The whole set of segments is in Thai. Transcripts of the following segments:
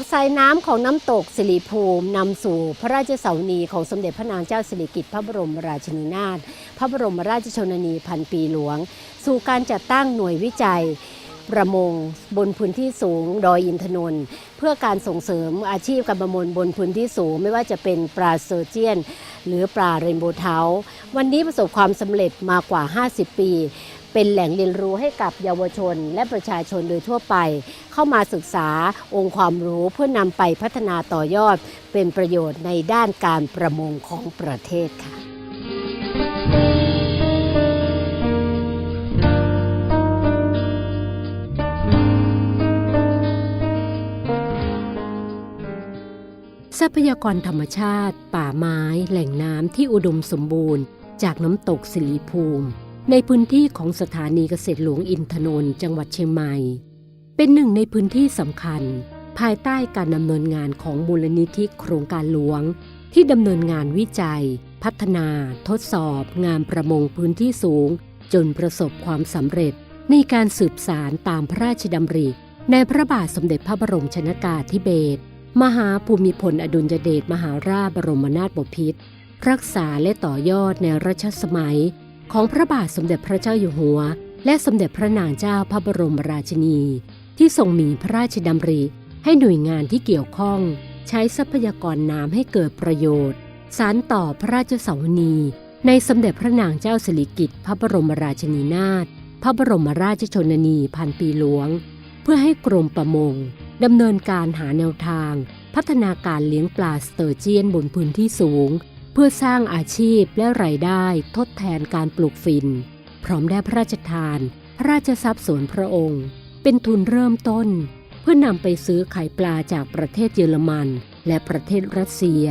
จากสายน้ำของน้ำตกสิริภูมินำสู่พระราชเสานีของสมเด็จพระนางเจ้าสิริกิติ์พระบรมราชินีนาถพระบรมราชชนนีพันปีหลวง สู่การจัดตั้งหน่วยวิจัย ประมงบนพื้นที่สูงดอยอินทนนท์เพื่อการส่งเสริมอาชีพการประมงบนพื้นที่สูง ไม่ว่าจะเป็นปลาเซอร์เจียน หรือปลาเรนโบว์เทาวันนี้ประสบความสำเร็จมากกว่า 50 ปี เป็นแหล่งเรียนรู้ให้กับเยาวชน และประชาชนโดยทั่วไป เข้ามาศึกษาองค์ความรู้เพื่อนำไปพัฒนาต่อยอด เป็นประโยชน์ในด้านการประมงของประเทศค่ะทรัพยากรธรรมชาติ ป่าไม้ แหล่งน้ำที่อุดมสมบูรณ์ จากน้ำตกสิริภูมิ ในพื้นที่ของสถานีเกษตรหลวงอินทนนท์จังหวัดเชียงใหม่ เป็นหนึ่งในพื้นที่สำคัญ ภายใต้การดำเนินงานของมูลนิธิโครงการหลวง ที่ดำเนินงานวิจัย พัฒนา ทดสอบ งานประมงพื้นที่สูง จนประสบความสำเร็จ ในการสืบสารตามพระราชดำริ ในพระบาทสมเด็จพระบรมชนากาธิเบศรมหาภูมิพลอดุลยเดชมหาราชบรมนาถบพิตรรักษาและต่อยอดในรัชสมัย ของพระบาทสมเด็จพระเจ้าอยู่หัว และสมเด็จพระนางเจ้าพระบรมราชินี ที่ทรงมีพระราชดำริ ให้หน่วยงานที่เกี่ยวข้อง ใช้ทรัพยากรน้ำให้เกิดประโยชน์ สารต่อพระราชสวนีในสมเด็จพระนางเจ้าสิริกิติ์พระบรมราชินีนาถพระบรมราชชนนีพันปีหลวง เพื่อให้กรมประมงดำเนินการหาแนวทาง พัฒนาการเลี้ยงปลาสเตอร์เจียนบนพื้นที่สูง พื่อสร้างอาชีพและรายได้ทดแทนการปลูกฝิ่น พร้อมได้พระราชทาน พระราชทรัพย์ส่วนพระองค์ เป็นทุนเริ่มต้น เพื่อนำไปซื้อไข่ปลาจากประเทศเยอรมัน และประเทศรัสเซีย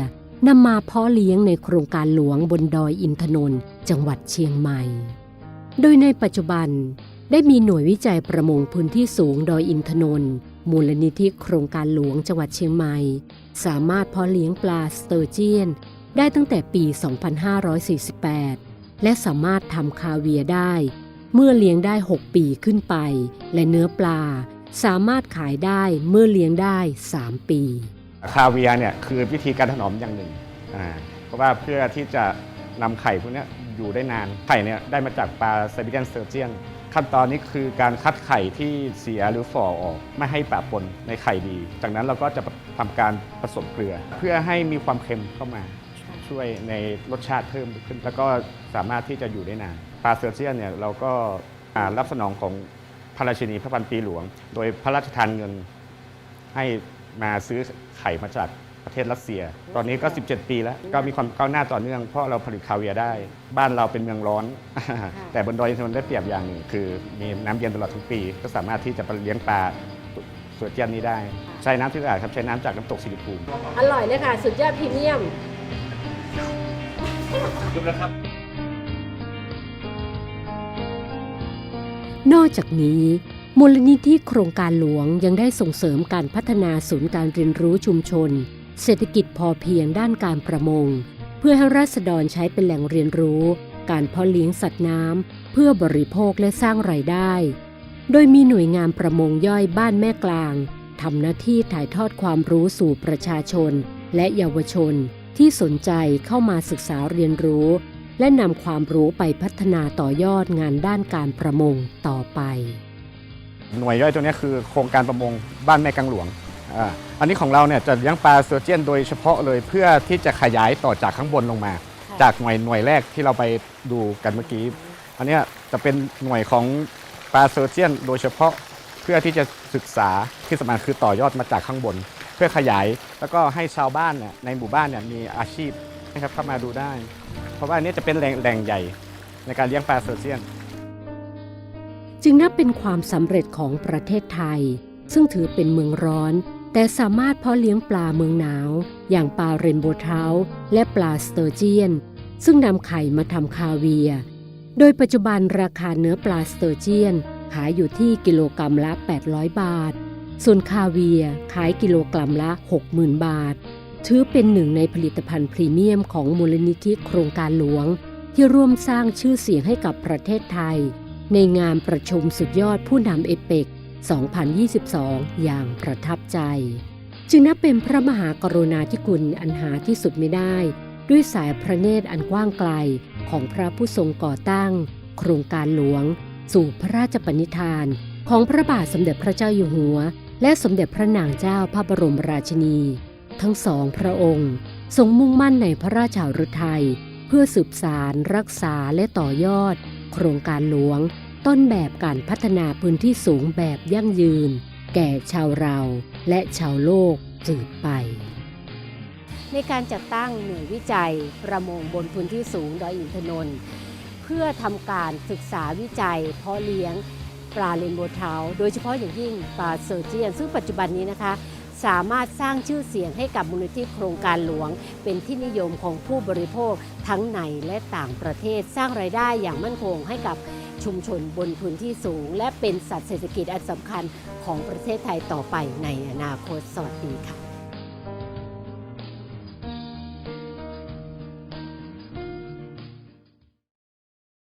นำมาเพาะเลี้ยงในโครงการหลวงบนดอยอินทนนท์จังหวัดเชียงใหม่ โดยในปัจจุบันได้มีหน่วยวิจัยประมงพื้นที่สูงดอยอินทนนท์มูลนิธิโครงการหลวงจังหวัดเชียงใหม่ สามารถเพาะเลี้ยงปลาสเตอร์เจียน ได้ตั้งแต่ปี 2548 และสามารถทำคาเวียได้ เมื่อเลี้ยงได้ 6 ปีขึ้นไป และเนื้อปลา สามารถขายได้เมื่อเลี้ยงได้ 3 ปี คาเวียเนี่ยคือวิธีการถนอมอย่างหนึ่งเพราะว่าเพื่อที่จะนำไข่พวกนี้อยู่ได้นาน ไข่เนี่ยได้มาจากปลาไซบีเรียนเซอร์เจียนขั้นตอนนี้คือการคัดไข่ที่เสียหรือฝ่อออก ไม่ให้ปะปนในไข่ดี จากนั้นเราก็จะทำการผสมเกลือ เพื่อให้มีความเค็มเข้ามา ช่วยในรสชาติเพิ่มขึ้น แล้วก็สามารถที่จะอยู่ได้นานปลาเซอร์เจียนเนี่ยเราก็รับสนองของพระราชินีพระพันปีหลวง โดยพระราชทานเงินให้มาซื้อไข่มาจากประเทศรัสเซีย ตอนนี้ก็ 17 ปีแล้ว ก็มีความก้าวหน้าต่อเนื่องเพราะเราผลิตคาเวียร์ได้ บ้านเราเป็นเมืองร้อน แต่บนดอยอินทนนท์ได้เปรียบอย่างหนึ่งคือมีน้ำเย็นตลอดทั้งปี ก็สามารถที่จะเลี้ยงปลาสวยเจียนนี้ได้ ใช้น้ำที่สะอาดครับใช้น้ำจากน้ำตกสิริภูมิ อร่อยเลยค่ะ สุดยอดพรีเมียม นอกจากนี้ มูลนิธิโครงการหลวงยังได้ส่งเสริมการพัฒนาศูนย์การเรียนรู้ชุมชน เศรษฐกิจพอเพียงด้านการประมง เพื่อให้ราษฎรใช้เป็นแหล่งเรียนรู้ การเพาะเลี้ยงสัตว์น้ำเพื่อบริโภคและสร้างรายได้ โดยมีหน่วยงานประมงย่อยบ้านแม่กลางทำหน้าที่ถ่ายทอดความรู้สู่ประชาชนและเยาวชน ที่สนใจเข้ามาศึกษาเรียนรู้ และนำความรู้ไปพัฒนาต่อยอดงานด้านการประมงต่อไป หน่วยย่อยตัวนี้คือโครงการประมงบ้านแม่กังหลวงอ่าอันนี้ของเราเนี่ยจะเลี้ยงปลาเซอร์เจียนโดยเฉพาะเลยเพื่อที่จะขยายต่อจากข้างบนลงมา จากหน่วยหน่วยแรกที่เราไปดูกันเมื่อกี้ อันเนี้ยจะเป็นหน่วยของปลาเซอร์เจียนโดยเฉพาะเพื่อที่จะศึกษาที่สำคัญคือต่อยอดมาจากข้างบน เพื่อขยายแล้วก็ให้ชาวบ้านเนี่ยในหมู่บ้านเนี่ยมีอาชีพนะครับเข้ามาดูได้ เพราะว่าอันนี้จะเป็นแหล่งแหล่งใหญ่ในการเลี้ยงปลาเซอร์เจียน จึงนับเป็นความสำเร็จของประเทศไทย ซึ่งถือเป็นเมืองร้อน แต่สามารถเพาะเลี้ยงปลาเมืองหนาว อย่างปลาเรนโบว์เทาและปลาสเตอร์เจียน ซึ่งนำไข่มาทำคาเวีย โดยปัจจุบันราคาเนื้อปลาสเตอร์เจียนขายอยู่ที่กิโลกรรัมละ 800 บาท ส่วนคาเวียขายกิโลกรัมละ 60,000 บาท ถือเป็นหนึ่งในผลิตภัณฑ์พรีเมียมของมูลนิธิโครงการหลวง ที่ร่วมสร้างชื่อเสียงให้กับประเทศไทย ในงานประชุมสุดยอดผู้นำเอเปก2022 อย่างประทับใจ จึงนับเป็นพระมหากรุณาธิคุณอันหาที่สุดไม่ได้ ด้วยสายพระเนตรอันกว้างไกลของพระผู้ทรงก่อตั้ง โครงการหลวง สู่พระราชปณิธาน ของพระบาทสมเด็จพระเจ้าอยู่หัว และสมเด็จพระนางเจ้าพระบรมราชินี ทั้งสองพระองค์ทรงมุ่งมั่นในพระราชาฤทัยเพื่อสืบสารรักษาและต่อยอด โครงการหลวง ต้นแบบการพัฒนาพื้นที่สูงแบบยั่งยืน แก่ชาวเราและชาวโลกสืบไป ในการจัดตั้งหน่วยวิจัยประมงบนพื้นที่สูงดอยอินทนนท์เพื่อทำการศึกษาวิจัยเพาะเลี้ยง ปลาเรนโบว์เทาโดยเฉพาะอย่างยิ่งปลาเซอร์เจียน ซึ่งปัจจุบันนี้นะคะ สามารถสร้างชื่อเสียงให้กับมูลนิธิโครงการหลวง เป็นที่นิยมของผู้บริโภคทั้งในและต่างประเทศ สร้างรายได้อย่างมั่นคงให้กับชุมชนบนพื้นที่สูง และเป็นสัตว์เศรษฐกิจอันสำคัญของประเทศไทยต่อไปในอนาคตสวัสดีค่ะ